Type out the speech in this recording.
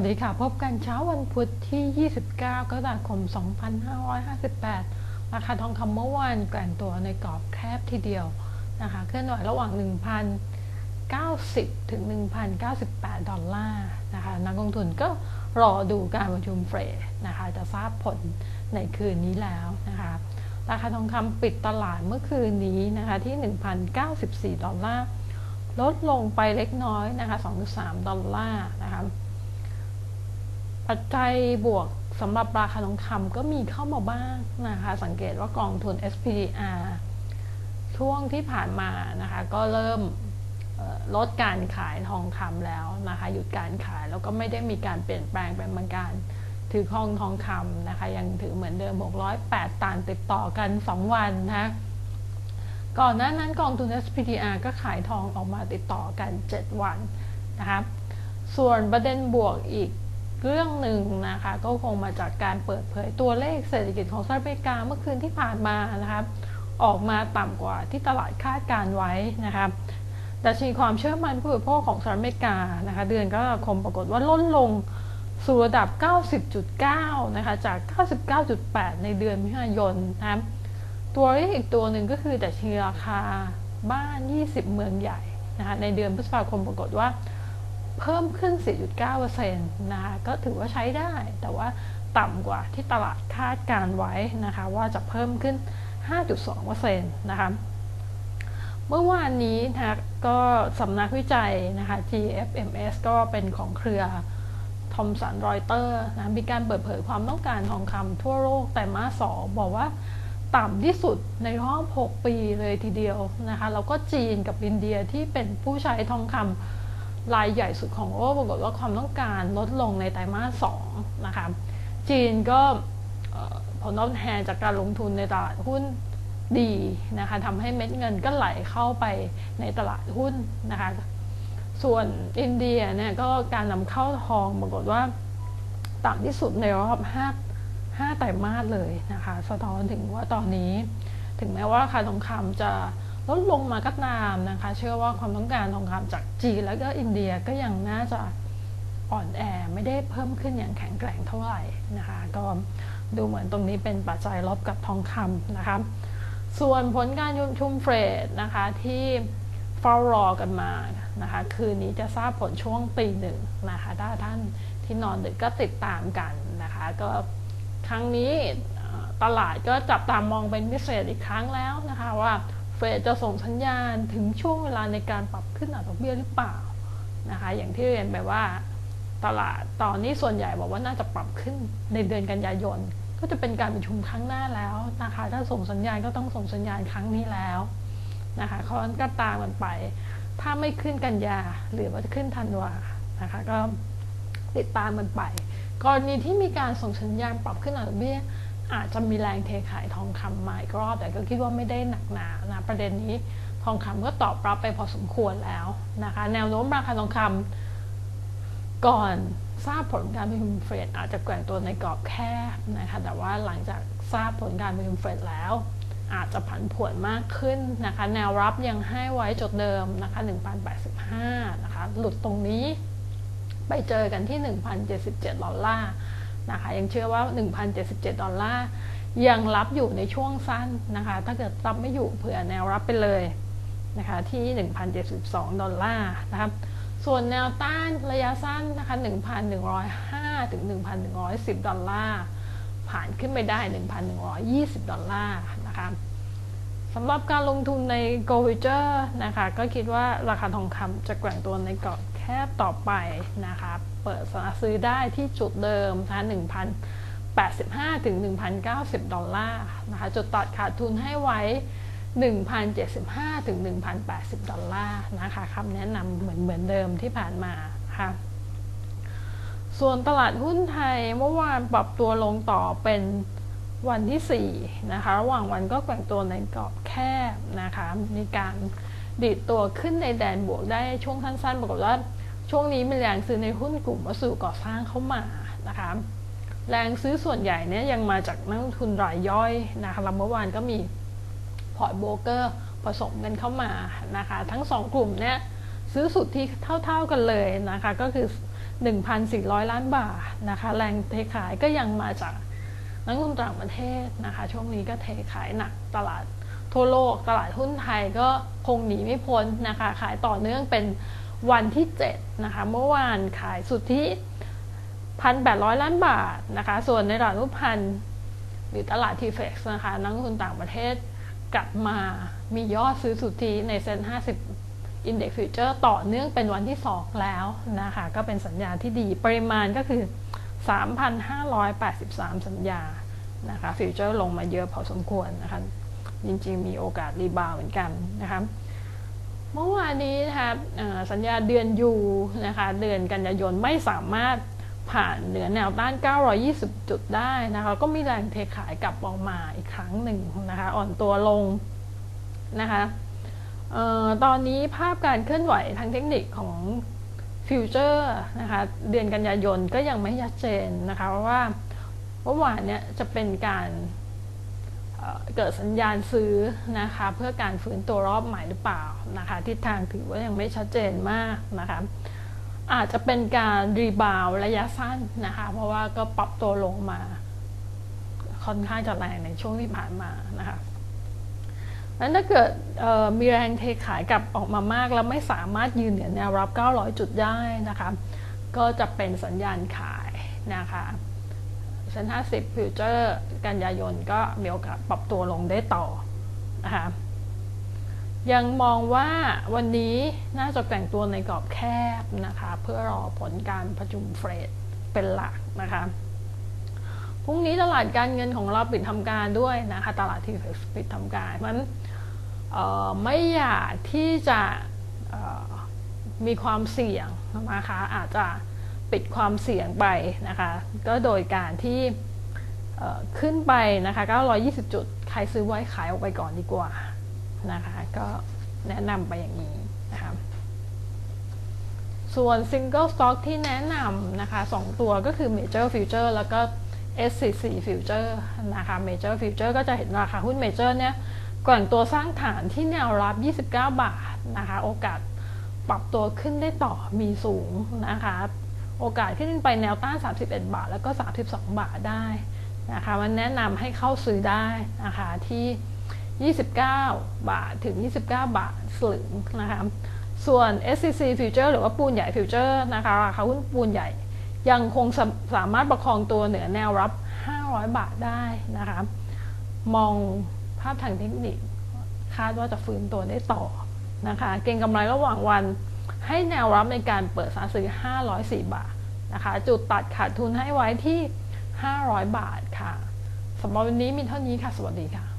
สวัสดีค่ะ พบกันเช้าวันพุธที่ 29 กรกฎาคม 2558 ราคาทองคำเมื่อวานแกว่งตัวในกรอบแคบทีเดียวนะคะเคลื่อนไหวระหว่าง 1,090 ถึง 1,098 ดอลลาร์นะคะนักลงทุนก็รอดูการประชุมเฟดนะคะจะทราบผลในคืนนี้แล้วนะคะราคาทองคำปิดตลาดเมื่อคืนนี้นะคะที่ 1,094 ดอลลาร์ลดลงไปเล็กน้อยนะคะ 2.3 ดอลลาร์นะคะ ปัจจัยบวกสำหรับราคาทองคำก็มีเข้ามาบ้างนะคะ สังเกตว่ากองทุน SPDR ช่วงที่ผ่านมานะคะ ก็เริ่มลดการขายทองคำแล้วนะคะ หยุดการขายแล้วก็ไม่ได้มีการเปลี่ยนแปลงเป็นบางการถือครองทองคำนะคะ ยังถือเหมือนเดิม 608 ตันติดต่อกัน 2 วันนะคะก่อนหน้านั้นกองทุน SPDR ก็ขายทองออกมาติดต่อกัน 7 วันนะคะ ส่วนประเด็นบวกอีก เรื่องหนึ่งนะคะก็คงมาจากการเปิดเผยตัวเลขเศรษฐกิจของสหรัฐอเมริกาเมื่อคืนที่ผ่านมานะคะออกมาต่ำกว่าที่ตลาดคาดการไว้นะคะดัชนีความเชื่อมั่นผู้บริโภคของสหรัฐอเมริกานะคะเดือนกรกฎาคมปรากฏว่าลดลงสู่ระดับ 90.9 นะคะจาก 99.8 ในเดือนมิถุนายนนะตัวเลขอีกตัวหนึ่งก็คือดัชนีราคาบ้าน 20 เมืองใหญ่นะคะในเดือนพฤษภาคมปรากฏว่า เพิ่มขึ้น 4.9%นะคะก็ถือว่าใช้ได้ แต่ว่าต่ำกว่าที่ตลาดคาดการไว้นะคะว่าจะเพิ่มขึ้น 5.2%นะคะเมื่อวานนี้นะคะก็สำนักวิจัยนะคะ GFMS ก็เป็นของเครือทอมสันรอยเตอร์นะมีการเปิดเผยความต้องการทองคำทั่วโลกแต่มาสองบอกว่าต่ำที่สุดในรอบ 6 ปีเลยทีเดียวนะคะแล้วก็จีนกับอินเดียที่เป็นผู้ใช้ทองคำ รายใหญ่สุดของโลกปรากฏว่าความต้องการลดลงในไตรมาสสองนะคะจีนก็ผลตอบแทนจากการลงทุนในตลาดหุ้นดีนะคะทำให้เม็ดเงินก็ไหลเข้าไปในตลาดหุ้นนะคะ ส่วนอินเดียเนี่ยก็การนำเข้าทองปรากฏว่าต่ำที่สุดในรอบ 5 5 ไตรมาสเลยนะคะ สะท้อนถึงว่าตอนนี้ ถึงแม้ว่าราคาทองคำจะ ลดลงมาก็ตามนะคะ เชื่อว่าความต้องการทองคำจากจีนแล้วก็อินเดียก็ยังน่าจะอ่อนแอไม่ได้เพิ่มขึ้นอย่างแข็งแกร่งเท่าไหร่นะคะ ก็ดูเหมือนตรงนี้เป็นปัจจัยลบกับทองคำนะคะ ส่วนผลการยุชุมเฟรดนะคะที่เฝ้ารอกันมานะคะ คืนนี้จะทราบผลช่วงตีหนึ่งนะคะถ้าท่านที่นอนดึกก็ติดตามกันนะคะ ก็ครั้งนี้ตลาดก็จับตามมองเป็นพิเศษอีกครั้งแล้วนะคะว่า เฟดจะส่งสัญญาณถึงช่วงเวลาในการปรับขึ้นอัตราดอกเบี้ยหรือเปล่านะคะอย่างที่เรียนไปว่าตลาดตอนนี้ส่วนใหญ่บอกว่าน่าจะปรับขึ้นในเดือนกันยายน ก็จะเป็นการประชุมครั้งหน้าแล้วนะคะถ้าส่งสัญญาณก็ต้องส่งสัญญาณครั้งนี้แล้วนะคะเขาก็ตามมันไป ถ้าไม่ขึ้นกันยาหรือว่าจะขึ้นธันวานะคะก็ติดตามมันไป กรณีที่มีการส่งสัญญาณปรับขึ้นอัตราเบี้ย อาจจะมีแรงเทขายทองคำมาอีกรอบ แต่ก็คิดว่าไม่ได้หนักหนานะประเด็นนี้ทองคำก็ตอบรับไปพอสมควรแล้วนะคะ แนวโน้มราคาทองคำก่อนทราบผลการประชุมเฟดอาจจะแกว่งตัวในกรอบแคบนะคะแต่ว่าหลังจากทราบผลการประชุมเฟดแล้ว อาจจะผันผวนมากขึ้นนะคะ แนวรับยังให้ไว้จุดเดิมนะคะ1,085นะคะหลุดตรงนี้ ไปเจอกันที่ 1,077ดอลลาร์ นะคะ ยังเชื่อว่า 1,077 ดอลลาร์ยังรับอยู่ในช่วงสั้นนะคะ ถ้าเกิดรับไม่อยู่เผื่อแนวรับไปเลยนะคะที่ 1,072 ดอลลาร์นะครับส่วนแนวต้านระยะสั้นนะคะ 1,105 ถึง 1,110 ดอลลาร์ ผ่านขึ้นไปได้ 1,120 ดอลลาร์นะคะสำหรับการลงทุนใน g o v i g e r นะคะ ก็คิดว่าราคาทองคำจะแกว่งตัวในกรอบ บต่อไปนะคะ เปิดซื้อได้ที่จุดเดิมนะคะ1,085 ถึง 1,090 ดอลลาร์นะคะ จุดตัดขาดทุนให้ไว้ 1,075 ถึง 1,080 ดอลลาร์นะคะคำแนะนำเหมือนเหมือนเดิมที่ผ่านมาค่ะส่วนตลาดหุ้นไทยเมื่อวานปรับตัวลงต่อเป็นวันที่ 4 นะคะ ระหว่างวันก็แกว่งตัวในกรอบแคบนะคะ มีการดีดตัวขึ้นในแดนบวกได้ช่วงสั้นๆปรากฏว่า ช่วงนี้มีแรงซื้อในหุ้นกลุ่มวัสดุก่อสร้างเข้ามานะคะ แรงซื้อส่วนใหญ่เนี่ยยังมาจากนักลงทุนรายย่อยนะคะแล้วเมื่อวานก็มีพอร์ตโบรกเกอร์ผสมกันเข้ามานะคะ ทั้ง 2 กลุ่มเนี้ยซื้อสุดที่เท่าๆกันเลยนะคะ ก็คือ 1,400 ล้านบาทนะคะ แรงเทขายก็ยังมาจากนักลงทุนต่างประเทศนะคะ ช่วงนี้ก็เทขายหนักตลาดทั่วโลก ตลาดหุ้นไทยก็คงหนีไม่พ้นนะคะ ขายต่อเนื่องเป็น วันที่ 7 นะคะ เมื่อวานขายสุทธิ 1,800 ล้านบาทนะคะ ส่วนในตลาดหุ้นพันหรือตลาดทีเฟกซ์นะคะ นักลงทุนต่างประเทศกลับมามียอดซื้อสุทธิในเซ็น50 Index Future ต่อเนื่องเป็นวันที่ 2 แล้วนะคะ ก็เป็นสัญญาณที่ดี ปริมาณก็คือ 3,583 สัญญานะคะฟิวเจอร์ลงมาเยอะพอสมควรนะคะ จริงๆ มีโอกาสรีบาวเหมือนกันนะคะ เมื่อวานนี้นะคะสัญญาเดือนยูนะคะเดือนกันยายนไม่สามารถผ่านเหนือแนวต้าน 920 จุดได้นะคะก็มีแรงเทขายกลับออกมาอีกครั้งหนึ่งนะคะอ่อนตัวลงนะคะออตอนนี้ภาพการเคลื่อนไหวทางเทคนิคของฟิวเจอร์นะคะเดือนกันยายนก็ยังไม่ชัดเจนนะคะเพราะว่าเมื่อวานเนี้ยจะเป็นการ เกิดสัญญาณซื้อนะคะเพื่อการฟื้นตัวรอบใหม่หรือเปล่านะคะทิศทางถือว่ายังไม่ชัดเจนมากนะคะอาจจะเป็นการรีบาวระยะสั้นนะคะเพราะว่าก็ปรับตัวลงมาค่อนข้างจะแรงในช่วงที่ผ่านมานะคะนั้นถ้าเกิดมีแรงเทขายกลับออกมามาก แล้วไม่สามารถยืนเหนือแนวรับ 900 จุดได้นะคะ ก็จะเป็นสัญญาณขายนะคะ เซ็น50ฟิวเจอร์กันยายนก็มีโอกาสปรับตัวลงได้ต่อนะคะยังมองว่าวันนี้น่าจะแต่งตัวในกรอบแคบนะคะ เพื่อรอผลการประชุมเฟดเป็นหลักนะคะพรุ่งนี้ตลาดการเงินของเราปิดทำการด้วยนะคะตลาดที่ปิดทำการมันไม่อยากที่จะมีความเสี่ยงนะคะอาจจะ ปิดความเสี่ยงไปนะคะ ก็โดยการที่ขึ้นไปนะคะ 920 จุด ใครซื้อไว้ขายออกไปก่อนดีกว่านะคะ ก็แนะนำไปอย่างนี้นะคะส่วน Single Stock ที่แนะนำนะคะ 2 ตัวก็คือ Major Future แล้วก็ SCC Future นะคะ Major Future ก็จะเห็นราคาหุ้น Major เนี่ยก่อนตัวสร้างฐานที่แนวรับ 29 บาทนะคะ โอกาสปรับตัวขึ้นได้ต่อมีสูงนะคะ โอกาสขึ้นไปแนวต้าน 31 บาท แล้วก็ 32 บาทได้นะคะมันแนะนำให้เข้าซื้อได้นะคะที่ 29 บาทถึง 29 บาทสลึงนะคะส่วน SCC Future หรือว่าปูนใหญ่ Future นะคะราคาหุ้นปูนใหญ่ยังคงสสามารถประคองตัวเหนือแนวรับ 500 บาทได้นะคะมองภาพทางเทคนิค คาดว่าจะฟื้นตัวได้ต่อนะคะ เก็งกำไรระหว่างวัน ให้แนวรับในการเปิดสาซื้อ 504 บาทนะคะ จุดตัดขาดทุนให้ไว้ที่ 500 บาทค่ะสำหรับวันนี้มีเท่านี้ค่ะ สวัสดีค่ะ